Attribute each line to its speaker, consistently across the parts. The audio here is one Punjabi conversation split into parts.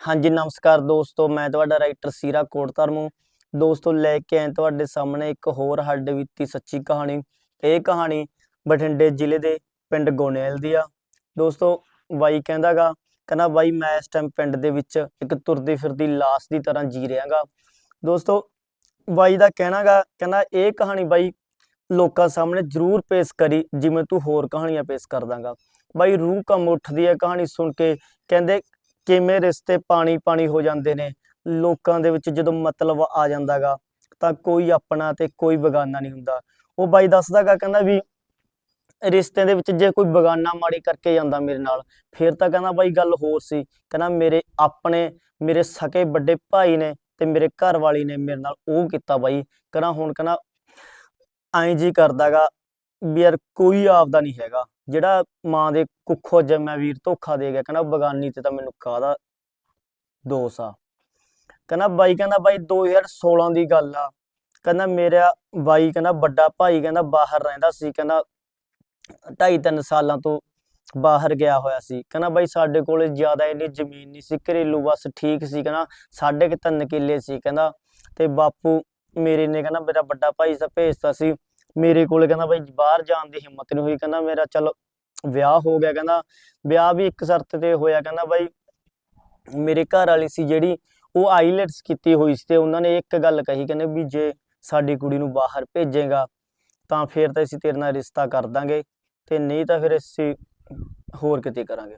Speaker 1: ਹਾਂਜੀ, ਨਮਸਕਾਰ ਦੋਸਤੋ, ਮੈਂ ਤੁਹਾਡਾ ਰਾਈਟਰ ਸੀਰਾ ਕੋਟਧਰਮੂ ਦੋਸਤੋ, ਲੈ ਕੇ ਆਏ ਤੁਹਾਡੇ ਸਾਹਮਣੇ ਇੱਕ ਹੋਰ ਹੱਡ ਬੀਤੀ ਸੱਚੀ ਕਹਾਣੀ। ਇਹ ਕਹਾਣੀ ਬਠਿੰਡੇ ਜ਼ਿਲ੍ਹੇ ਦੇ ਪਿੰਡ ਗੋਨੇਲ ਦੀ ਆ। ਦੋਸਤੋ, ਬਾਈ ਕਹਿੰਦਾਗਾ ਕਹਿੰਦਾ, ਬਾਈ, ਮੈਂ ਇਸ ਟਾਈਮ ਪਿੰਡ ਦੇ ਵਿੱਚ ਇੱਕ ਤੁਰਦੀ ਫਿਰਦੀ ਲਾਸ਼ ਦੀ ਤਰ੍ਹਾਂ ਜੀ ਰਿਹਾਗਾ ਦੋਸਤੋ, ਬਾਈ ਦਾ ਕਹਿਣਾਗਾ ਕਹਿੰਦਾ, ਇਹ ਕਹਾਣੀ ਬਾਈ ਲੋਕਾਂ ਸਾਹਮਣੇ ਜ਼ਰੂਰ ਪੇਸ਼ ਕਰੀ, ਜਿਵੇਂ ਤੂੰ ਹੋਰ ਕਹਾਣੀਆਂ ਪੇਸ਼ ਕਰ ਦਾਂਗਾ ਬਾਈ ਰੂਹ ਕੰਮ ਉੱਠਦੀ ਹੈ ਕਹਾਣੀ ਸੁਣ ਕੇ, ਕਹਿੰਦੇ ਕਿਵੇਂ ਰਿਸ਼ਤੇ ਪਾਣੀ ਪਾਣੀ ਹੋ ਜਾਂਦੇ ਨੇ, ਲੋਕਾਂ ਦੇ ਵਿੱਚ ਜਦੋਂ ਮਤਲਬ ਆ ਜਾਂਦਾਗਾ, ਤਾਂ ਕੋਈ ਆਪਣਾ ਤੇ ਕੋਈ ਬਗਾਨਾ ਨਹੀਂ ਹੁੰਦਾ। ਉਹ ਬਾਈ ਦੱਸਦਾਗਾ, ਕਹਿੰਦਾ ਵੀ ਰਿਸ਼ਤੇ ਦੇ ਵਿੱਚ ਜੇ ਕੋਈ ਬਗਾਨਾ ਮਾੜੀ ਕਰਕੇ ਜਾਂਦਾ ਮੇਰੇ ਨਾਲ, ਫਿਰ ਤਾਂ ਕਹਿੰਦਾ ਬਾਈ ਗੱਲ ਹੋਰ ਸੀ। ਕਹਿੰਦਾ ਮੇਰੇ ਆਪਣੇ, ਮੇਰੇ ਸਕੇ ਵੱਡੇ ਭਾਈ ਨੇ ਤੇ ਮੇਰੇ ਘਰ ਵਾਲੀ ਨੇ ਮੇਰੇ ਨਾਲ ਉਹ ਕੀਤਾ ਬਾਈ। ਕਹਿੰਦਾ ਹੁਣ ਕਹਿੰਦਾ ਐਂ ਜੀ ਕਰਦਾਗਾ ਵੀ ਯਾਰ ਕੋਈ ਆਪਦਾ ਨਹੀਂ ਹੈਗਾ। ਜਿਹੜਾ ਮਾਂ ਦੇ ਕੁੱਖੋਂ ਜੰਮਿਆ ਵੀਰ ਧੋਖਾ ਦੇ ਗਿਆ, ਕਹਿੰਦਾ ਬਗਾਨੀ ਤੇ ਤਾਂ ਮੈਨੂੰ ਕਾਹਦਾ ਦੋਸ ਆ। ਕਹਿੰਦਾ ਬਾਈ ਕਹਿੰਦਾ ਬਾਈ 2016 ਦੀ ਗੱਲ ਆ। ਕਹਿੰਦਾ ਮੇਰਾ ਬਾਈ, ਕਹਿੰਦਾ ਵੱਡਾ ਭਾਈ, ਕਹਿੰਦਾ ਬਾਹਰ ਰਹਿੰਦਾ ਸੀ, ਕਹਿੰਦਾ ਢਾਈ ਤਿੰਨ ਸਾਲਾਂ ਤੋਂ ਬਾਹਰ ਗਿਆ ਹੋਇਆ ਸੀ। ਕਹਿੰਦਾ ਬਾਈ ਸਾਡੇ ਕੋਲੇ ਜ਼ਿਆਦਾ ਇੰਨੀ ਜ਼ਮੀਨ ਨਹੀਂ ਸੀ, ਘਰੇਲੂ ਬਸ ਠੀਕ ਸੀ, ਕਹਿੰਦਾ ਸਾਢੇ ਕੁ ਤਿੰਨ ਕਿੱਲੇ ਸੀ, ਕਹਿੰਦਾ ਤੇ ਬਾਪੂ ਮੇਰੇ ਨੇ, ਕਹਿੰਦਾ ਮੇਰਾ ਵੱਡਾ ਭਾਈ ਤਾਂ ਭੇਜਤਾ ਸੀ। ਮੇਰੇ ਕੋਲ ਕਹਿੰਦਾ ਬਾਈ ਬਾਹਰ ਜਾਣ ਦੀ ਹਿੰਮਤ ਨਹੀਂ ਹੋਈ, ਕਹਿੰਦਾ ਮੇਰਾ ਚਲ ਵਿਆਹ ਹੋ ਗਿਆ, ਕਹਿੰਦਾ ਵਿਆਹ ਵੀ ਇੱਕ ਸ਼ਰਤ ਤੇ ਹੋਇਆ, ਕਹਿੰਦਾ ਬਾਈ ਮੇਰੇ ਘਰ ਵਾਲੀ ਸੀ ਜਿਹੜੀ ਉਹ ਆਈਲੈਟਸ ਕੀਤੀ ਹੋਈ ਸੀ ਤੇ ਉਹਨਾਂ ਨੇ ਇੱਕ ਗੱਲ ਕਹੀ, ਕਹਿੰਦੇ ਵੀ ਜੇ ਸਾਡੀ ਕੁੜੀ ਨੂੰ ਬਾਹਰ ਭੇਜੇਗਾ ਤਾਂ ਫੇਰ ਤਾਂ ਅਸੀਂ ਤੇਰੇ ਨਾਲ ਰਿਸ਼ਤਾ ਕਰ ਦਾਂਗੇ ਤੇ ਨਹੀਂ ਤਾਂ ਫਿਰ ਅਸੀਂ ਹੋਰ ਕਿਤੇ ਕਰਾਂਗੇ।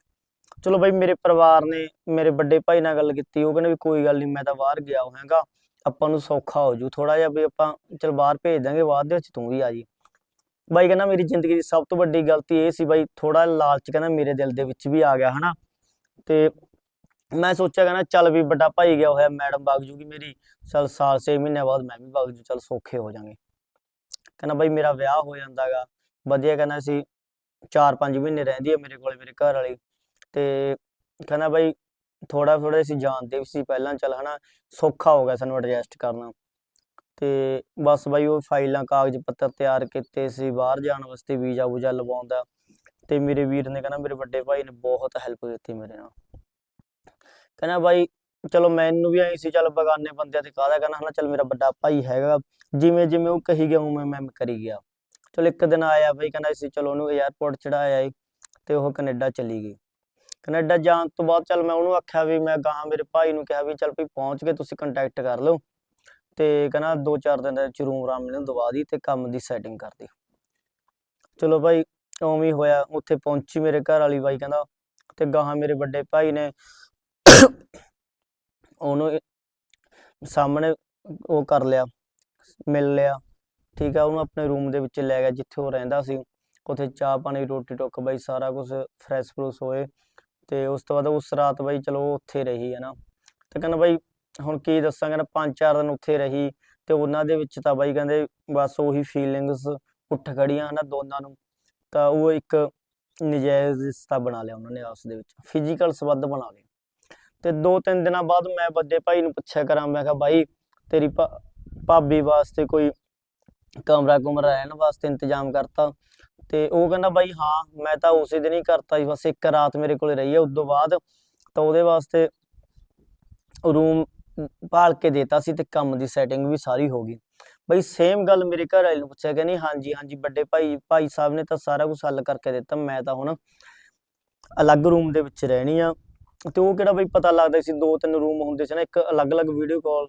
Speaker 1: ਚਲੋ ਬਾਈ ਮੇਰੇ ਪਰਿਵਾਰ ਨੇ ਮੇਰੇ ਵੱਡੇ ਭਾਈ ਨਾਲ ਗੱਲ ਕੀਤੀ, ਉਹ ਕਹਿੰਦੇ ਵੀ ਕੋਈ ਗੱਲ ਨਹੀਂ ਮੈਂ ਤਾਂ ਬਾਹਰ ਗਿਆ ਹੋਇਆਗਾ। ਆਪਾਂ ਨੂੰ ਸੌਖਾ ਹੋ ਜੂ ਥੋੜਾ ਜਿਹਾ ਵੀ ਆਪਾਂ ਚਲ ਬਾਹਰ ਭੇਜ ਦਾਂਗੇ ਬਾਅਦ ਦੇ ਵਿੱਚ ਤੂੰ ਵੀ ਆ ਜੀ। ਬਾਈ ਕਹਿੰਦਾ ਮੇਰੀ ਜ਼ਿੰਦਗੀ ਦੀ ਸਭ ਤੋਂ ਵੱਡੀ ਗਲਤੀ ਇਹ ਸੀ ਬਾਈ ਥੋੜਾ ਲਾਲਚ ਕਹਿੰਦਾ ਮੇਰੇ ਦਿਲ ਦੇ ਵਿੱਚ ਵੀ ਆ ਗਿਆ, ਹਨਾ। ਤੇ ਮੈਂ ਸੋਚਿਆ ਕਹਿੰਦਾ ਚੱਲ ਵੀ ਵੱਡਾ ਭਾਈ ਗਿਆ ਹੋਇਆ, ਮੈਡਮ ਵਗ ਜੂਗੀ ਮੇਰੀ, ਚਲ ਸਾਲ 6 ਮਹੀਨੇ ਬਾਅਦ ਮੈਂ ਵੀ ਵਗ ਜੂ, ਚਲ ਸੌਖੇ ਹੋ ਜਾਾਂਗੇ। ਕਹਿੰਦਾ ਬਾਈ ਮੇਰਾ ਵਿਆਹ ਹੋ ਜਾਂਦਾਗਾ ਵਧੀਆ ਕਹਿੰਦਾ ਸੀ 4-5 ਮਹੀਨੇ ਰਹਿੰਦੀ ਹੈ ਮੇਰੇ ਕੋਲ, ਮੇਰੇ ਘਰ ਵਾਲੀ। ਤੇ ਕਹਿੰਦਾ ਬਾਈ ਥੋੜਾ ਥੋੜਾ ਅਸੀਂ ਜਾਣਦੇ ਵੀ ਸੀ ਪਹਿਲਾਂ, ਚੱਲ ਹਨਾ, ਸੌਖਾ ਹੋ ਗਿਆ ਸਾਨੂੰ ਐਡਜਸਟ ਕਰਨਾ। ਤੇ ਬਸ ਬਾਈ ਉਹ ਫਾਈਲਾਂ, ਕਾਗਜ਼ ਪੱਤਰ ਤਿਆਰ ਕੀਤੇ ਸੀ, ਬਾਹਰ ਜਾਣ ਵਾਸਤੇ ਵੀਜ਼ਾ ਵੂਜਾ ਲਵਾਉਂਦਾ। ਤੇ ਮੇਰੇ ਵੀਰ ਨੇ ਕਹਿੰਦਾ ਮੇਰੇ ਵੱਡੇ ਭਾਈ ਨੇ ਬਹੁਤ ਹੈਲਪ ਕੀਤੀ ਮੇਰੇ ਨਾਲ। ਕਹਿੰਦਾ ਬਾਈ, ਚਲੋ ਮੈਨੂੰ ਵੀ ਆਈ ਸੀ, ਚੱਲ ਬਗਾਨੇ ਬੰਦਿਆਂ ਤੇ ਕਾਹਦਾ ਕਹਿੰਦਾ ਹਨਾ, ਚੱਲ ਮੇਰਾ ਵੱਡਾ ਭਾਈ ਹੈਗਾ। ਜਿਵੇਂ ਜਿਵੇਂ ਉਹ ਕਹੀ ਗਿਆ, ਉਵੇਂ ਮੈਂ ਕਰੀ ਗਿਆ। ਚਲ ਇੱਕ ਦਿਨ ਆਇਆ ਬਾਈ, ਕਹਿੰਦਾ ਸੀ, ਚਲੋ ਉਹਨੂੰ 에ਅਰਪੋਰਟ ਚੜਾਇਆ ਏ, ਤੇ ਉਹ ਕੈਨੇਡਾ ਚਲੀ ਗਈ। ਕੈਨੇਡਾ ਜਾਣ ਤੋਂ ਬਾਅਦ ਚੱਲ ਮੈਂ ਉਹਨੂੰ ਆਖਿਆ ਵੀ ਮੈਂ ਗਾਂ ਮੇਰੇ ਭਾਈ ਨੂੰ ਕਿਹਾ ਵੀ ਚੱਲ ਵੀ ਪਹੁੰਚ ਕੇ ਤੁਸੀਂ ਕੰਟੈਕਟ ਕਰ ਲਓ। ਤੇ ਕਹਿੰਦਾ 2-4 ਦਿਨ ਦੇ ਵਿੱਚ ਰਾਮ ਮੈਨੂੰ ਦਵਾ ਦੀ ਤੇ ਕੰਮ ਦੀ ਸੈਟਿੰਗ ਕਰ ਦੀ ਚਲੋ ਭਾਈ, ਉਵੇਂ ਹੋਇਆ। ਉੱਥੇ ਪਹੁੰਚੀ ਮੇਰੇ ਘਰ ਵਾਲੀ ਬਾਈ ਕਹਿੰਦਾ ਤੇ ਗਾਹਾਂ ਮੇਰੇ ਵੱਡੇ ਭਾਈ ਨੇ ਉਹਨੂੰ ਸਾਹਮਣੇ ਉਹ ਕਰ ਲਿਆ, ਮਿਲ ਲਿਆ। ਠੀਕ ਆ, ਉਹਨੂੰ ਆਪਣੇ ਰੂਮ ਦੇ ਵਿੱਚ ਲੈ ਗਿਆ ਜਿੱਥੇ ਉਹ ਰਹਿੰਦਾ ਸੀ। ਉੱਥੇ ਚਾਹ ਪਾਣੀ, ਰੋਟੀ ਟੋਕ, ਬਾਈ ਸਾਰਾ ਕੁਝ ਫਰੈਸ਼ ਫਰੂਸ ਹੋਏ। ਤੇ ਉਸ ਤੋਂ ਬਾਅਦ ਉਸ ਰਾਤ ਬਾਈ ਚਲੋ ਉੱਥੇ ਰਹੀ ਹੈ ਨਾ। ਤੇ ਕਹਿੰਦਾ ਬਾਈ, ਹੁਣ ਕੀ ਦੱਸਾਂ, ਕਹਿੰਦਾ ਪੰਜ ਚਾਰ ਦਿਨ ਉੱਥੇ ਰਹੀ ਤੇ ਉਹਨਾਂ ਦੇ ਵਿੱਚ ਤਾਂ ਬਾਈ ਕਹਿੰਦੇ ਬਸ ਉਹੀ ਫੀਲਿੰਗਸ ਉੱਠ ਖੜੀਆਂ ਨਾ ਦੋਨਾਂ ਨੂੰ। ਤਾਂ ਉਹ ਇੱਕ ਨਜਾਇਜ਼ ਰਿਸ਼ਤਾ ਬਣਾ ਲਿਆ ਉਹਨਾਂ ਨੇ ਆਪਸ ਦੇ ਵਿੱਚ ਫਿਜ਼ੀਕਲ ਸਬੰਧ ਬਣਾ ਲਏ। ਤੇ ਦੋ ਤਿੰਨ ਦਿਨਾਂ ਬਾਅਦ ਮੈਂ ਵੱਡੇ ਭਾਈ ਨੂੰ ਪੁੱਛਿਆ ਕਰਾਂ, ਮੈਂ ਕਿਹਾ ਬਾਈ, ਤੇਰੀ ਭਾ- ਭਾਬੀ ਵਾਸਤੇ ਕੋਈ ਕਮਰਾ ਕੁਮਰਾ ਰਹਿਣ ਵਾਸਤੇ ਇੰਤਜ਼ਾਮ ਕਰਤਾ? ਤੇ ਉਹ ਕਹਿੰਦਾ ਬਾਈ ਹਾਂ, ਮੈਂ ਤਾਂ ਉਸੇ ਦਿਨ ਹੀ ਕਰਤਾ ਸੀ, ਬਸ ਇੱਕ ਰਾਤ ਮੇਰੇ ਕੋਲੇ ਰਹੀ ਹੈ ਉਸ ਤੋਂ ਬਾਅਦ ਤਾਂ ਉਹਦੇ ਵਾਸਤੇ ਰੂਮ ਭਾਲ ਕੇ ਦੇਤਾ ਸੀ ਤੇ ਕੰਮ ਦੀ ਸੈਟਿੰਗ ਵੀ ਸਾਰੀ ਹੋ ਗਈ। ਬਈ ਸੇਮ ਗੱਲ ਮੇਰੇ ਘਰ ਵਾਲੇ ਨੂੰ ਪੁੱਛਿਆ ਕਹਿੰਦੀ ਹਾਂਜੀ ਹਾਂਜੀ, ਵੱਡੇ ਭਾਈ ਭਾਈ ਸਾਹਿਬ ਨੇ ਤਾਂ ਸਾਰਾ ਕੁਝ ਹੱਲ ਕਰਕੇ ਦਿੱਤਾ, ਮੈਂ ਤਾਂ ਹੁਣ ਅਲੱਗ ਰੂਮ ਦੇ ਵਿੱਚ ਰਹਿਣੀ ਆ। ਤੇ ਉਹ ਕਿਹੜਾ ਬਈ ਪਤਾ ਲੱਗਦਾ ਸੀ, ਦੋ ਤਿੰਨ ਰੂਮ ਹੁੰਦੇ ਸੀ ਨਾ, ਇੱਕ ਅਲੱਗ-ਅਲੱਗ ਵੀਡੀਓ ਕਾਲ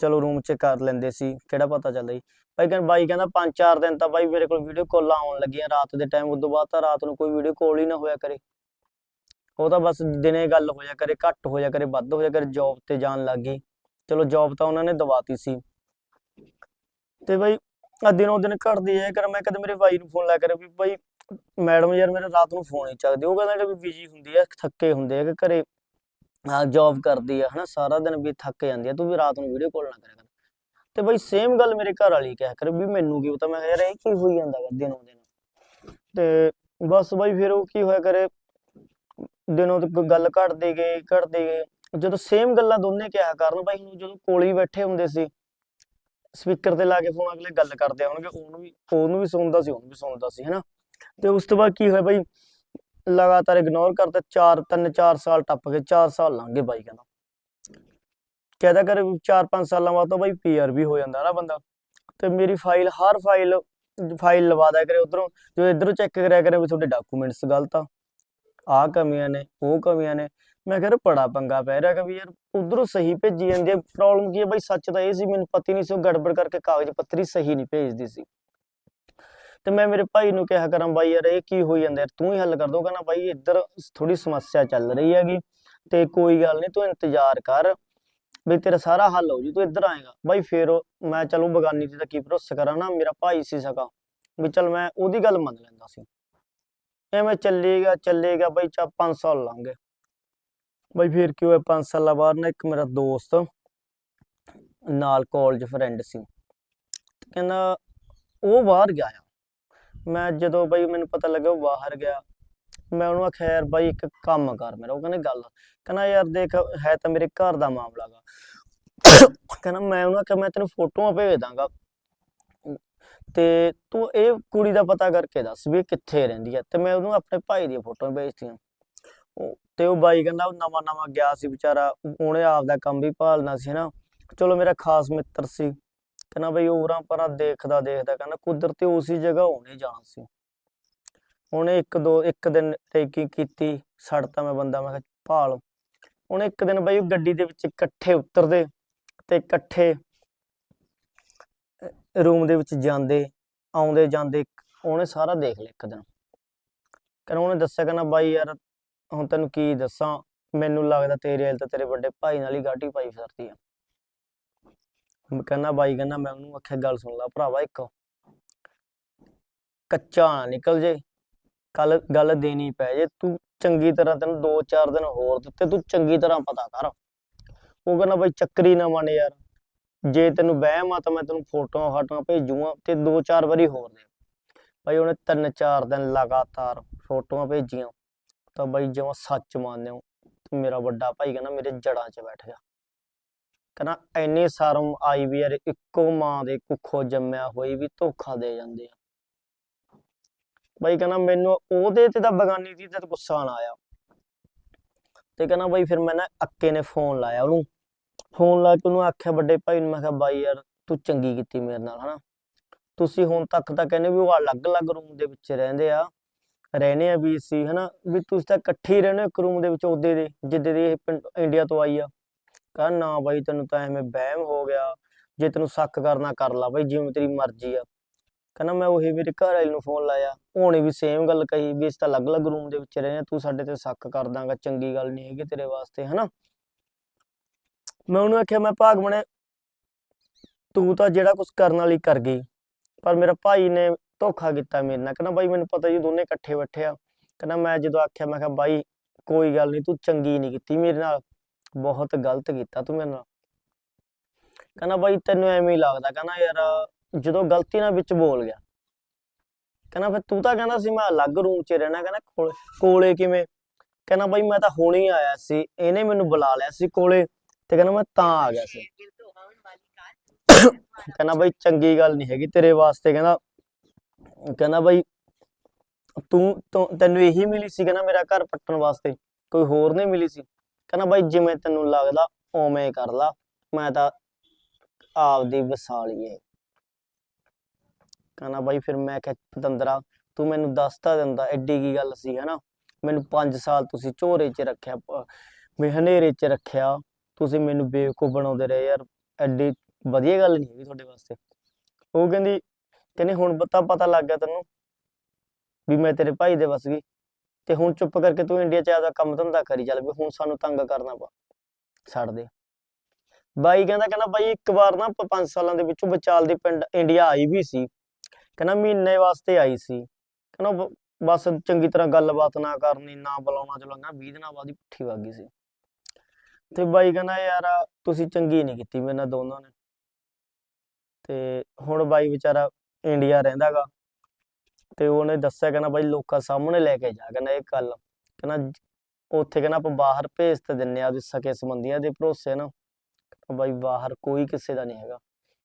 Speaker 1: ਚਲੋ ਰੂਮ 'ਚ ਕਰ ਲੈਂਦੇ ਸੀ, ਕਿਹੜਾ ਪਤਾ ਚੱਲਦਾ ਸੀ ਭਾਈ ਕਹਿੰਦਾ, ਬਾਈ ਕਹਿੰਦਾ ਪੰਜ ਚਾਰ ਦਿਨ ਤਾਂ ਬਾਈ ਮੇਰੇ ਕੋਲ ਵੀਡੀਓ ਕਾਲਾਂ ਆਉਣ ਲੱਗੀਆਂ ਰਾਤ ਦੇ ਟਾਈਮ ਉਦੋਂ ਬਾਅਦ ਤਾਂ ਰਾਤ ਨੂੰ ਕੋਈ ਵੀਡੀਓ ਕਾਲ ਹੀ ਨਾ ਹੋਇਆ ਕਰੇ। ਉਹ ਤਾਂ ਬਸ ਦਿਨੇ ਗੱਲ ਹੋਇਆ ਕਰੇ, ਘੱਟ ਹੋਇਆ ਕਰੇ, ਵੱਧ ਹੋਇਆ ਕਰੇ ਜੌਬ ਤੇ ਜਾਣ ਲੱਗ ਗਈ। ਚਲੋ ਜੌਬ ਤਾਂ ਉਹਨਾਂ ਨੇ ਦਵਾਤੀ ਸੀ। ਤੇ ਬਾਈ ਆ ਦਿਨੋਂ ਦਿਨ ਘਟਦੀ ਹੈ ਕਰ, ਮੈਂ ਕਦੇ ਮੇਰੇ ਭਾਈ ਨੂੰ ਫੋਨ ਲਾ ਕਰੇ ਵੀ ਬਾਈ ਮੈਡਮ ਯਾਰ ਮੇਰੇ ਰਾਤ ਨੂੰ ਫੋਨ ਹੀ ਚੱਕਦੀ। ਉਹ ਕਹਿੰਦਾ ਵੀ ਬਿਜ਼ੀ ਹੁੰਦੀ ਹੈ ਥੱਕੇ ਹੁੰਦੇ ਆ ਕਿ ਘਰੇ ਹਾਂ ਜੌਬ ਕਰਦੀ ਆ, ਹਨਾ, ਸਾਰਾ ਦਿਨ ਵੀ ਥੱਕ ਜਾਂਦੀ ਆ, ਤੂੰ ਵੀ ਰਾਤ ਨੂੰ ਵੀਡੀਓ ਕਾਲ ਨਾ ਕਰਿਆ ਤੇ ਬਾਈ ਸੇਮ ਗੱਲ ਮੇਰੇ ਘਰ ਵਾਲੀ ਕਹਿ ਕਰ ਵੀ ਮੈਨੂੰ ਕੀ ਪਤਾ, ਮੈਂ ਕਿਹਾ ਯਾਰ ਇਹ ਕੀ ਹੋਈ ਜਾਂਦਾ ਗਾ ਦਿਨੋਂ ਦਿਨ। ਤੇ ਬਸ ਬਾਈ ਫਿਰ ਉਹ ਕੀ ਹੋਇਆ ਕਰੇ, ਦਿਨੋਂ ਤੇ ਗੱਲ ਘਟਦੀ ਗਈ ਘਟਦੀ ਗਈ ਜਦੋਂ ਸੇਮ ਗੱਲਾਂ ਦੋਨੇ ਕਿਹਾ ਕਰਨ, ਬਾਈ ਹੁਣ ਜਦੋਂ ਕੋਲ ਬੈਠੇ ਹੁੰਦੇ ਸੀ ਸਪੀਕਰ ਤੇ ਲਾ ਕੇ ਫੋਨ ਅਗਲੇ ਗੱਲ ਕਰਦੇ ਹੋਣਗੇ, ਉਹਨੂੰ ਵੀ ਉਹਨੂੰ ਵੀ ਸੁਣਦਾ ਸੀ, ਉਹਨੂੰ ਵੀ ਸੁਣਦਾ ਸੀ, ਹਨਾ। ਤੇ ਉਸ ਤੋਂ ਬਾਅਦ ਕੀ ਹੋਇਆ ਬਾਈ, ਲਗਾਤਾਰ ਇਗਨੋਰ ਕਰਦਾ 4 3 4 ਸਾਲ ਟੱਪ ਗਏ 4 ਸਾਲ ਲੰਘ ਗਏ ਬਾਈ ਕਹਿੰਦਾ। ਕਹਿੰਦਾ ਕਰ 4-5 ਸਾਲਾਂ ਬਾਅਦ ਤਾਂ ਬਾਈ ਪੀਆਰ ਵੀ ਹੋ ਜਾਂਦਾ ਨਾ ਬੰਦਾ। ਤੇ ਮੇਰੀ ਫਾਈਲ ਹਰ ਫਾਈਲ ਫਾਈਲ ਲਵਾ ਦਿਆ ਕਰੇ ਉਧਰੋਂ। ਜੋ ਇਧਰੋਂ ਚੈੱਕ ਕਰਿਆ ਕਰੇ ਵੀ ਤੁਹਾਡੇ ਡਾਕੂਮੈਂਟਸ ਗਲਤ ਆ। ਆਹ ਕਮੀਆਂ ਨੇ, ਉਹ ਕਮੀਆਂ ਨੇ। ਮੈਂ ਕਿਹਾ ਬੜਾ ਪੰਗਾ ਪੈ ਰਿਹਾ ਕਿ ਵੀ ਯਾਰ ਉਧਰੋਂ ਸਹੀ ਭੇਜੀ ਜਾਂਦੀ ਹੈ ਪ੍ਰੋਬਲਮ ਕੀ ਹੈ ਬਾਈ? ਸੱਚ ਤਾਂ ਇਹ ਸੀ, ਮੈਨੂੰ ਪਤਾ ਹੀ ਨਹੀਂ ਸੀ ਉਹ ਗੜਬੜ ਕਰਕੇ ਕਾਗਜ਼ ਪੱਤਰੀ ਸਹੀ ਨਹੀਂ ਭੇਜਦੀ ਸੀ। ਤੇ ਮੈਂ ਮੇਰੇ ਭਾਈ ਨੂੰ ਕਿਹਾ ਕਰਾਂ, ਬਾਈ ਯਾਰ ਇਹ ਕੀ ਹੋਈ ਜਾਂਦਾ ਯਾਰ? ਤੂੰ ਹੀ ਹੱਲ ਕਰ ਦੋ ਕਹਿੰਦਾ, ਬਾਈ ਇੱਧਰ ਥੋੜੀ ਸਮੱਸਿਆ ਚੱਲ ਰਹੀ ਹੈਗੀ। ਤੇ ਕੋਈ ਗੱਲ ਨਹੀਂ, ਤੂੰ ਇੰਤਜ਼ਾਰ ਕਰ। ਵੀ ਤੇਰਾ ਸਾਰਾ ਹੱਲ ਹੋ ਜੀ, ਤੂੰ ਇੱਧਰ ਆਏਗਾ। ਬਾਈ ਫੇਰ ਮੈਂ ਚਲੋ ਬਗਾਨੀ ਤੇ ਤਾਂ ਕੀ ਭਰੋਸਾ ਕਰਾਂ ਨਾ, ਮੇਰਾ ਭਾਈ ਸੀ ਸਕਾ। ਵੀ ਚਲ ਮੈਂ ਉਹਦੀ ਗੱਲ ਮੰਨ ਲੈਂਦਾ ਸੀ। ਐਵੇਂ ਚੱਲੇਗਾ ਚੱਲੇਗਾ ਬਾਈ ਚਾ 5 ਸਾਲ ਲੰਘ ਗਏ। ਬਾਈ ਫੇਰ ਕੀ ਹੋਇਆ 5 ਸਾਲਾਂ ਬਾਅਦ ਨਾ ਇੱਕ ਮੇਰਾ ਦੋਸਤ ਨਾਲ ਕਾਲਜ ਫਰੈਂਡ ਸੀ। ਕਹਿੰਦਾ ਉਹ ਬਾਹਰ ਗਿਆ ਆ। ਮੈਂ ਜਦੋਂ ਬਾਈ ਮੈਨੂੰ ਪਤਾ ਲੱਗਾ ਉਹ ਬਾਹਰ ਗਿਆ। ਮੈਂ ਉਹਨੂੰ ਆਖਿਆ, ਯਾਰ ਬਾਈ ਇੱਕ ਕੰਮ ਕਰ ਮੇਰਾ। ਉਹ ਕਹਿੰਦੇ, ਗੱਲ ਕਹਿੰਦਾ, ਯਾਰ ਦੇਖ, ਹੈ ਤਾਂ ਮੇਰੇ ਘਰ ਦਾ ਮਾਮਲਾ ਗਾ। ਕਹਿੰਦਾ, ਮੈਂ ਉਹਨੂੰ ਆਖਿਆ, ਮੈਂ ਤੈਨੂੰ ਫੋਟੋਆਂ ਭੇਜ ਦਾਂਗਾ ਤੇ ਤੂੰ ਇਹ ਕੁੜੀ ਦਾ ਪਤਾ ਕਰਕੇ ਦੱਸ ਵੀ ਕਿੱਥੇ ਰਹਿੰਦੀ ਹੈ ਤੇ ਮੈਂ ਉਹਨੂੰ ਆਪਣੇ ਭਾਈ ਦੀਆਂ ਫੋਟੋਆਂ ਭੇਜਤੀਆਂ। ਤੇ ਉਹ ਬਾਈ ਕਹਿੰਦਾ ਨਵਾਂ ਨਵਾਂ ਗਿਆ ਸੀ ਵਿਚਾਰਾ। ਉਹਨੇ ਆਪ ਦਾ ਕੰਮ ਵੀ ਭਾਲਣਾ ਸੀ ਨਾ। ਚਲੋ, ਮੇਰਾ ਖਾਸ ਮਿੱਤਰ ਸੀ। ਕਹਿੰਦਾ, ਬਈ ਉਰਾਂ ਪਰਾਂ ਦੇਖਦਾ ਦੇਖਦਾ। ਕਹਿੰਦਾ, ਕੁਦਰਤੀ ਉਸੇ ਜਗ੍ਹਾ ਉਹਨੇ ਜਾਣਾ ਸੀ। ਉਹਨੇ ਇੱਕ, ਦੋ, ਇੱਕ ਦਿਨ ਟੇਕੀ ਕੀਤੀ? ਛੱਡਤਾ ਮੈਂ ਬੰਦਾ, ਮੈਂ ਕਿਹਾ ਭਾਲ। ਉਹਨੇ ਇੱਕ ਦਿਨ ਬਾਈ ਉਹ ਗੱਡੀ ਦੇ ਵਿੱਚ ਇਕੱਠੇ ਉਤਰਦੇ ਤੇ ਇਕੱਠੇ ਰੂਮ ਦੇ ਵਿੱਚ ਜਾਂਦੇ, ਆਉਂਦੇ, ਜਾਂਦੇ ਉਹਨੇ ਸਾਰਾ ਦੇਖ ਲਿਆ ਇੱਕ ਦਿਨ। ਕਹਿੰਦਾ ਉਹਨੇ ਦੱਸਿਆ, ਕਹਿੰਦਾ ਬਾਈ ਯਾਰ ਹੁਣ ਤੈਨੂੰ ਕੀ ਦੱਸਾਂ, ਮੈਨੂੰ ਲੱਗਦਾ ਤੇਰੇ ਵਾਲ ਤਾਂ ਤੇਰੇ ਵੱਡੇ ਭਾਈ ਨਾਲ ਹੀ ਗਾਟੀ ਪਾਈ ਫਿਰਦੀ ਆ। ਮੈਂ ਕਹਿੰਦਾ ਬਾਈ, ਕਹਿੰਦਾ ਮੈਂ ਉਹਨੂੰ ਆਖਿਆ, ਗੱਲ ਸੁਣ ਲੈ ਭਰਾਵਾ ਇੱਕ। ਕੱਚਾ ਨਿਕਲ ਜੇ। ਕੱਲ ਗੱਲ ਦੇਣੀ ਪੈ ਜੇ, ਤੂੰ ਚੰਗੀ ਤਰ੍ਹਾਂ ਤੈਨੂੰ 2-4 ਦਿਨ ਹੋਰ ਦਿੱਤੇ, ਤੂੰ ਚੰਗੀ ਤਰ੍ਹਾਂ ਪਤਾ ਕਰ। ਉਹ ਕਹਿੰਦਾ ਬਾਈ ਚੱਕਰੀ ਨਾ ਮੰਨ ਯਾਰ। ਜੇ ਤੈਨੂੰ ਵਹਿਮ ਆ ਤਾਂ ਮੈਂ ਤੈਨੂੰ ਫੋਟੋਆਂ ਫਾਟੋਆਂ ਭੇਜੂਆਂ ਤੇ 2-4 ਵਾਰੀ ਹੋਰ ਦੇ। ਬਾਈ ਉਹਨੇ 3-4 ਦਿਨ ਲਗਾਤਾਰ ਫੋਟੋਆਂ ਭੇਜੀਆਂ। ਤਾਂ ਬਾਈ ਜਿਵੇਂ ਸੱਚ ਮੰਨਦੇ ਹੋ ਤੇ ਮੇਰਾ ਵੱਡਾ ਭਾਈ ਕਹਿੰਦਾ ਮੇਰੇ ਜੜਾਂ 'ਚ ਬੈਠ ਗਿਆ ਕਹਿੰਦਾ ਐਨੀ ਸ਼ਰਮ ਆਈ ਵੀ ਯਾਰ, ਇੱਕੋ ਮਾਂ ਦੇ ਕੁੱਖੋਂ ਜੰਮਿਆ ਹੋਈ ਵੀ ਧੋਖਾ ਦੇ ਜਾਂਦੇ ਆ। ਬਾਈ ਕਹਿੰਦਾ ਮੈਨੂੰ ਉਹਦੇ ਤੇ ਤਾਂ ਬਗਾਨੀ ਦੀ ਤੇ ਗੁੱਸਾ ਨਾ ਆਇਆ। ਤੇ ਕਹਿੰਦਾ ਬਾਈ ਫਿਰ ਮੈਂ ਨਾ ਅੱਕੇ ਨੇ ਫੋਨ ਲਾਇਆ ਉਹਨੂੰ। ਫੋਨ ਲਾ ਕੇ ਉਹਨੂੰ ਆਖਿਆ ਵੱਡੇ ਭਾਈ ਨੂੰ, ਮੈਂ ਕਿਹਾ ਬਾਈ ਯਾਰ ਤੂੰ ਚੰਗੀ ਕੀਤੀ ਮੇਰੇ ਨਾਲ, ਹਨਾ। ਤੁਸੀਂ ਹੁਣ ਤੱਕ ਤਾਂ ਕਹਿੰਦੇ ਵੀ ਉਹ ਅਲੱਗ-ਅਲੱਗ ਰੂਮ ਦੇ ਵਿੱਚ ਰਹਿੰਦੇ ਆ ਰਹਿੰਦੇ ਆ ਵੀ ਸੀ ਹਨਾ। ਵੀ ਤੁਸੀਂ ਤਾਂ ਇਕੱਠੇ ਰਹਿੰਦੇ ਹੋ ਇੱਕ ਰੂਮ ਦੇ ਵਿੱਚ ਉਹਦੇ ਦੇ, ਜਿੱਦੇ ਦੀ ਇਹ ਪਿੰਡ, ਇੰਡੀਆ ਤੋਂ ਆਈ ਆ। ਕਹਿੰਦਾ ਨਾ ਬਾਈ ਤੈਨੂੰ ਤਾਂ ਐਵੇਂ ਵਹਿਮ ਹੋ ਗਿਆ, ਜੇ ਤੈਨੂੰ ਸ਼ੱਕ ਕਰਨਾ ਕਰ ਲਾ ਬਾਈ, ਜਿਵੇਂ ਤੇਰੀ ਮਰਜ਼ੀ ਆ। ਕਹਿੰਦਾ ਮੈਂ ਉਹੀ ਮੇਰੇ ਘਰ ਵਾਲੀ ਨੂੰ ਫੋਨ ਲਾਇਆ। ਉਹਨੇ ਵੀ ਸੇਮ ਗੱਲ ਕਹੀ ਵੀ ਇਸ ਤਾਂ ਅਲੱਗ-ਅਲੱਗ ਰੂਮ ਦੇ ਵਿੱਚ ਰਹਿੰਦੇ ਆ ਤੂੰ ਸਾਡੇ ਤੇ ਸ਼ੱਕ ਕਰ ਦਾਂਗਾ ਚੰਗੀ ਗੱਲ ਨਹੀਂ ਹੈਗੀ ਤੇਰੇ ਵਾਸਤੇ, ਹਨਾ? ਮੈਂ ਉਹਨੂੰ ਆਖਿਆ, ਮੈਂ ਭਾਗ ਬਣੇ ਤੂੰ ਤਾਂ ਜਿਹੜਾ ਕੁਝ ਕਰਨ ਵਾਲੀ ਕਰ ਗਈ, ਪਰ ਮੇਰਾ ਭਾਈ ਨੇ ਧੋਖਾ ਕੀਤਾ ਮੇਰੇ ਨਾਲ। ਕਹਿੰਦਾ, ਬਾਈ, ਮੈਨੂੰ ਪਤਾ ਜੀ ਦੋਨੇ ਇਕੱਠੇ ਬੈਠੇ ਆ। ਕਹਿੰਦਾ, ਮੈਂ ਜਦੋਂ ਆਖਿਆ, ਮੈਂ ਕਿਹਾ, ਬਾਈ, ਕੋਈ ਗੱਲ ਨਹੀਂ, ਤੂੰ ਚੰਗੀ ਨਹੀਂ ਕੀਤੀ ਮੇਰੇ ਨਾਲ। ਬਹੁਤ ਗਲਤ ਕੀਤਾ ਤੂੰ ਮੇਰੇ ਨਾਲ। ਕਹਿੰਦਾ, ਬਾਈ, ਤੈਨੂੰ ਐਵੇਂ ਹੀ ਲੱਗਦਾ। ਕਹਿੰਦਾ, ਯਾਰ ਜਦੋਂ ਗਲਤੀ ਨਾਲ ਵਿੱਚ ਬੋਲ ਗਿਆ। ਕਹਿੰਦਾ ਫਿਰ ਤੂੰ ਤਾਂ ਕਹਿੰਦਾ ਸੀ ਮੈਂ ਅਲੱਗ ਰੂਮ 'ਚ ਰਹਿਣਾ, ਕਹਿੰਦਾ ਕੋਲੇ ਕਿਵੇਂ? ਕਹਿੰਦਾ ਬਾਈ ਮੈਂ ਤਾਂ ਹੁਣੇ ਆਇਆ ਸੀ, ਇਹਨੇ ਮੈਨੂੰ ਬੁਲਾ ਲਿਆ ਸੀ ਕੋਲੇ ਤੇ ਕਹਿੰਦਾ ਮੈਂ ਤਾਂ ਆ ਗਿਆ ਸੀ। ਕਹਿੰਦਾ ਬਾਈ ਚੰਗੀ ਗੱਲ ਨਹੀਂ ਹੈਗੀ ਤੇਰੇ ਵਾਸਤੇ, ਕਹਿੰਦਾ ਕਹਿੰਦਾ ਬਾਈ ਤੂੰ, ਤੂੰ- ਤੈਨੂੰ ਇਹੀ ਮਿਲੀ ਸੀ ਕਹਿੰਦਾ ਮੇਰਾ ਘਰ ਪੱਟਣ ਵਾਸਤੇ, ਕੋਈ ਹੋਰ ਨਹੀਂ ਮਿਲੀ ਸੀ। ਕਹਿੰਦਾ ਬਾਈ ਜਿਵੇਂ ਤੈਨੂੰ ਲੱਗਦਾ, ਉਵੇਂ ਕਰ ਲਾ, ਮੈਂ ਤਾਂ ਆਪਦੀ ਵਸਾਲੀ ਏ। ਕਹਿੰਦਾ ਬਾਈ, ਫਿਰ ਮੈਂ ਕਿਹਾ, ਪਤੰਦਰਾ, ਤੂੰ ਮੈਨੂੰ ਦੱਸ ਦਿੰਦਾ, ਐਡੀ ਕੀ ਗੱਲ ਸੀ, ਹਨਾ? ਮੈਨੂੰ 5 ਸਾਲ ਤੁਸੀਂ ਝੋਰੇ 'ਚ ਰੱਖਿਆ ਮੈਂ ਹਨੇਰੇ 'ਚ ਰੱਖਿਆ, ਤੁਸੀਂ ਮੈਨੂੰ ਬੇਵਕੂਫ ਬਣਾਉਂਦੇ ਰਹੇ ਯਾਰ, ਐਡੀ ਵਧੀਆ ਗੱਲ ਨਹੀਂ ਹੈਗੀ ਤੁਹਾਡੇ ਵਾਸਤੇ। ਉਹ ਕਹਿੰਦੀ ਕਹਿੰਦੀ ਹੁਣ ਪਤਾ ਪਤਾ ਲੱਗ ਗਿਆ ਤੈਨੂੰ ਵੀ ਮੈਂ ਤੇਰੇ ਭਾਈ ਦੇ ਵਸ ਗਈ, ਤੇ ਹੁਣ ਚੁੱਪ ਕਰਕੇ ਤੂੰ ਇੰਡੀਆ 'ਚ ਆਦਾ ਕੰਮ ਧੰਦਾ ਕਰੀ ਚੱਲ ਵੀ, ਹੁਣ ਸਾਨੂੰ ਤੰਗ ਕਰਨਾ ਪਾ, ਛੱਡ ਦੇ। ਬਾਈ ਕਹਿੰਦਾ ਕਹਿੰਦਾ ਬਾਈ, ਇੱਕ ਵਾਰ ਨਾ 5 ਸਾਲਾਂ ਦੇ ਵਿੱਚੋਂ ਵਿਚਾਲ ਦੀ ਪਿੰਡ ਇੰਡੀਆ ਆਈ ਵੀ ਸੀ ਕਹਿੰਦਾ ਮਹੀਨੇ ਵਾਸਤੇ ਆਈ ਸੀ। ਕਹਿੰਦਾ ਬਸ ਚੰਗੀ ਤਰ੍ਹਾਂ ਗੱਲਬਾਤ ਨਾ ਕਰਨੀ, ਨਾ ਬੁਲਾਉਣਾ ਚਲਾਉਣਾ 20 ਦਿਨਾਂ ਬਾਅਦ ਹੀ ਪੁੱਠੀ ਵਗ ਗਈ ਸੀ। ਤੇ ਬਾਈ ਕਹਿੰਦਾ ਯਾਰ ਤੁਸੀਂ ਚੰਗੀ ਨਹੀਂ ਕੀਤੀ ਮੇਰੇ ਨਾਲ ਦੋਨਾਂ ਨੇ। ਤੇ ਹੁਣ ਬਾਈ ਵਿਚਾਰਾ ਇੰਡੀਆ ਰਹਿੰਦਾਗਾ ਤੇ ਉਹਨੇ ਦੱਸਿਆ ਕਹਿੰਦਾ ਬਾਈ ਲੋਕਾਂ ਸਾਹਮਣੇ ਲੈ ਕੇ ਜਾ ਕਹਿੰਦਾ ਇਹ ਗੱਲ। ਕਹਿੰਦਾ ਉੱਥੇ ਕਹਿੰਦਾ ਆਪਾਂ ਬਾਹਰ ਭੇਜ ਤੇ ਦਿੰਨੇ ਆ, ਉਹਦੇ ਸਕੇ ਸੰਬੰਧੀਆਂ ਦੇ ਭਰੋਸੇ ਨਾ। ਬਾਈ ਬਾਹਰ ਕੋਈ ਕਿਸੇ ਦਾ ਨਹੀਂ ਹੈਗਾ।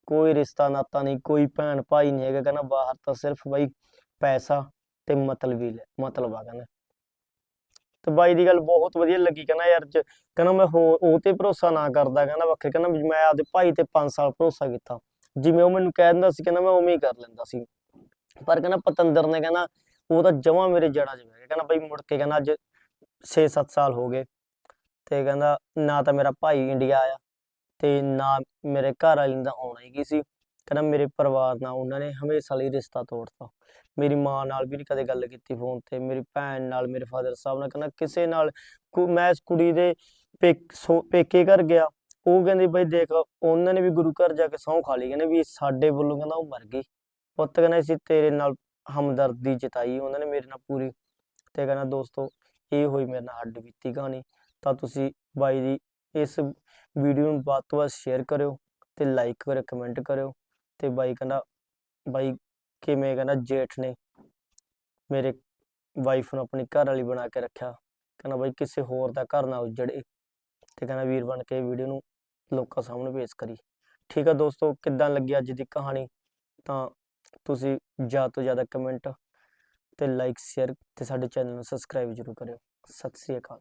Speaker 1: ਕੋਈ ਰਿਸ਼ਤਾ ਨਾਤਾ ਨਹੀਂ, ਕੋਈ ਭੈਣ ਭਾਈ ਨਹੀਂ ਹੈਗਾ, ਕਹਿੰਦਾ ਬਾਹਰ ਤਾਂ ਸਿਰਫ ਬਾਈ ਪੈਸਾ ਤੇ ਮਤਲਬੀ ਮਤਲਬ ਆ ਕਹਿੰਦਾ। ਤੇ ਬਾਈ ਦੀ ਗੱਲ ਬਹੁਤ ਵਧੀਆ ਲੱਗੀ, ਕਹਿੰਦਾ ਯਾਰ ਕਹਿੰਦਾ ਮੈਂ ਉਹ ਤੇ ਭਰੋਸਾ ਨਾ ਕਰਦਾ, ਕਹਿੰਦਾ ਵੱਖਰੇ, ਕਹਿੰਦਾ ਮੈਂ ਆਪਦੇ ਭਾਈ ਤੇ 5 ਸਾਲ ਭਰੋਸਾ ਕੀਤਾ। ਜਿਵੇਂ ਉਹ ਮੈਨੂੰ ਕਹਿ ਦਿੰਦਾ ਸੀ, ਕਹਿੰਦਾ ਮੈਂ ਉਵੇਂ ਹੀ ਕਰ ਲੈਂਦਾ ਸੀ। ਪਰ ਕਹਿੰਦਾ ਪਤੰਦਰ ਨੇ ਕਹਿੰਦਾ, ਉਹ ਤਾਂ ਜਮਾ ਮੇਰੇ ਜੜ੍ਹਾਂ 'ਚ ਬਹਿ ਗਿਆ, ਕਹਿੰਦਾ ਬਾਈ ਮੁੜ ਕੇ ਕਹਿੰਦਾ ਅੱਜ 6-7 ਸਾਲ ਹੋ ਗਏ, ਤੇ ਕਹਿੰਦਾ ਨਾ ਤਾਂ ਮੇਰਾ ਭਾਈ ਇੰਡੀਆ ਆਇਆ ਤੇ ਨਾ ਮੇਰੇ ਘਰ ਵਾਲੀ ਦਾ ਆਉਣਾ ਹੀ ਕੀ ਸੀ? ਕਹਿੰਦਾ ਮੇਰੇ ਪਰਿਵਾਰ ਨਾਲ ਉਹਨਾਂ ਨੇ ਹਮੇਸ਼ਾ ਲਈ ਰਿਸ਼ਤਾ ਤੋੜਤਾ। ਮੇਰੀ ਮਾਂ ਨਾਲ ਵੀ ਨਹੀਂ ਕਦੇ ਗੱਲ ਕੀਤੀ ਫੋਨ ਤੇ, ਮੇਰੀ ਭੈਣ ਨਾਲ, ਮੇਰੇ ਫਾਦਰ ਸਾਹਿਬ ਨਾਲ, ਕਹਿੰਦਾ ਕਿਸੇ ਨਾਲ ਮੈਂ ਇਸ ਕੁੜੀ ਦੇ ਪੇਕੇ ਘਰ ਗਿਆ। ਉਹ ਕਹਿੰਦੇ ਬਈ ਦੇਖ, ਉਹਨਾਂ ਨੇ ਵੀ ਗੁਰੂ ਘਰ ਜਾ ਕੇ ਸਹੁੰ ਖਾ ਲਈ, ਕਹਿੰਦੇ ਵੀ ਸਾਡੇ ਵੱਲੋਂ ਕਹਿੰਦਾ ਉਹ ਮਰ ਗਈ। ਪੁੱਤ ਕਹਿੰਦਾ ਸੀ ਤੇਰੇ ਨਾਲ ਹਮਦਰਦੀ ਜਤਾਈ, ਉਹਨਾਂ ਨੇ ਮੇਰੇ ਨਾਲ ਪੂਰੀ। ਤੇ ਕਹਿੰਦਾ ਦੋਸਤੋ, ਇਹ ਹੋਈ ਮੇਰੇ ਨਾਲ ਹੱਡ ਬੀਤੀ ਕਹਾਣੀ। ਤਾਂ ਤੁਸੀਂ ਬਾਈ ਦੀ ਇਸ ਵੀਡੀਓ ਨੂੰ ਵੱਧ ਤੋਂ ਵੱਧ ਸ਼ੇਅਰ ਕਰਿਓ ਤੇ ਲਾਈਕ ਕਰਿਓ ਕਮੈਂਟ ਕਰਿਓ ਤੇ ਬਾਈ ਕਹਿੰਦਾ, ਬਾਈ ਕਿਵੇਂ ਕਹਿੰਦਾ, ਜੇਠ ਨੇ ਮੇਰੇ ਵਾਈਫ ਨੂੰ ਆਪਣੀ ਘਰ ਵਾਲੀ ਬਣਾ ਕੇ ਰੱਖਿਆ। ਕਹਿੰਦਾ ਬਾਈ ਕਿਸੇ ਹੋਰ ਦਾ ਘਰ ਨਾ ਉਜੜੇ ਤੇ ਕਹਿੰਦਾ ਵੀਰ ਬਣ ਕੇ ਵੀਡੀਓ ਨੂੰ ਲੋਕਾਂ ਸਾਹਮਣੇ ਪੇਸ਼ ਕਰੀ। ਠੀਕ ਆ ਦੋਸਤੋ, ਕਿੱਦਾਂ ਲੱਗੀ ਅੱਜ ਦੀ ਕਹਾਣੀ? ਤਾਂ ਤੁਸੀਂ ਜ਼ਿਆਦਾ ਤੋਂ ਜ਼ਿਆਦਾ ਕਮੈਂਟ ਤੇ ਲਾਈਕ ਸ਼ੇਅਰ ਤੇ ਸਾਡੇ ਚੈਨਲ ਨੂੰ ਸਬਸਕ੍ਰਾਈਬ ਜ਼ਰੂਰ ਕਰਿਓ। ਸਤਿ ਸ੍ਰੀ ਅਕਾਲ।